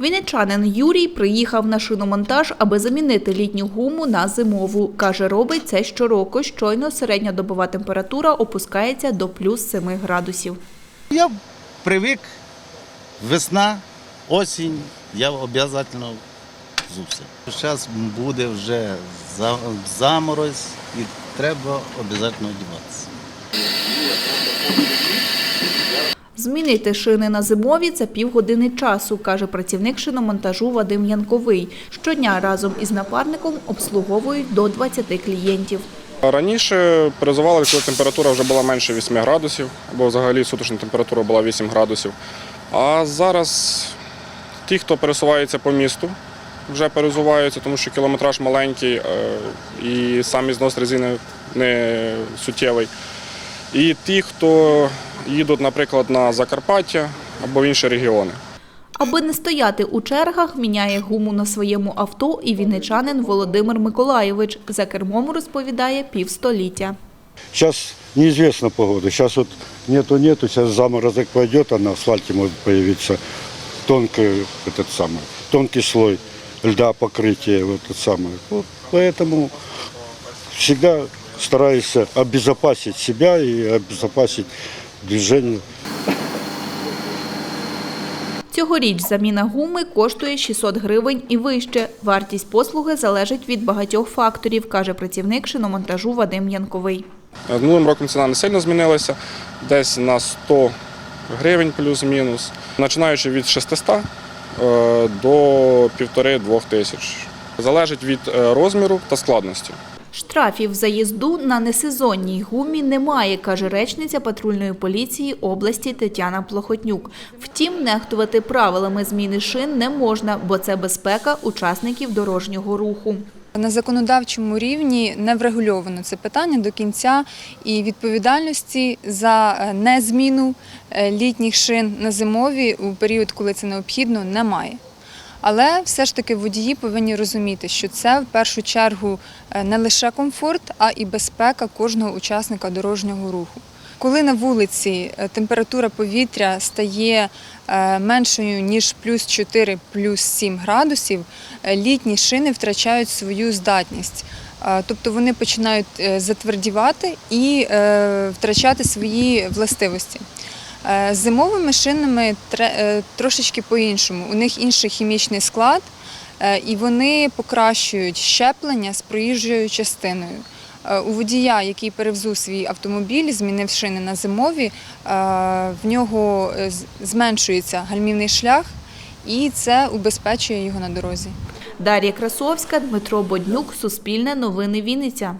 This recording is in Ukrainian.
Вінничанин Юрій приїхав на шиномонтаж, аби замінити літню гуму на зимову. Каже, робить це щороку. Щойно середньодобова температура опускається до плюс 7 градусів. Я привик, весна, осінь, я обов'язково взувся. Зараз буде вже за- заморозь і треба обов'язково одягатися. Змінити шини на зимові – це півгодини часу, каже працівник шиномонтажу Вадим Янковий. Щодня разом із напарником обслуговують до 20 клієнтів. Раніше перезували, коли температура вже була менше 8 градусів, або взагалі суточна температура була 8 градусів. А зараз ті, хто пересувається по місту, вже перезуваються, тому що кілометраж маленький е, і сам ізнос резини не суттєвий. І ті, хто їдуть, наприклад, на Закарпаття або в інші регіони. Аби не стояти у чергах, міняє гуму на своєму авто і вінничанин Володимир Миколайович. За кермом розповідає півстоліття. Сейчас неизвестна погода. Сейчас вот нету-нету, сейчас заморозок пойдет, а на асфальте может появиться тонкий, этот самый, тонкий слой льда покрытия. Вот, это самое. Вот поэтому всегда стараюсь обезопасить себя и обезопасить движение. Цьогоріч заміна гуми коштує 600 гривень і вище. Вартість послуги залежить від багатьох факторів, каже працівник шиномонтажу Вадим Янковий. Минулим роком ціна не сильно змінилася, десь на 100 гривень плюс-мінус, починаючи від 600 е, до 1,5-2 тисяч. Залежить від е, розміру та складності. Штрафів за їзду на несезонній гумі немає, каже речниця патрульної поліції області Тетяна Плохотнюк. Втім, нехтувати правилами зміни шин не можна, бо це безпека учасників дорожнього руху. На законодавчому рівні не врегульовано це питання до кінця, і відповідальності за е, незміну е, літніх шин на зимові у період, коли це необхідно, немає. Але все ж таки водії повинні розуміти, що це в першу чергу е, не лише комфорт, а і безпека кожного учасника дорожнього руху. Коли на вулиці е, температура повітря стає е, меншою ніж плюс 4, плюс 7 градусів, літні шини втрачають свою здатність. Тобто вони починають затвердівати і втрачати свої властивості. Е, зимовими шинами е, трошечки по-іншому. У них інший хімічний склад, е, і вони покращують щеплення з проїжджою частиною. У водія, який перевзув свій автомобіль, змінив шини на зимові, в нього зменшується гальмівний шлях, і це убезпечує його на дорозі. Дар'я Красовська, Дмитро Боднюк, Суспільне новини Вінниця.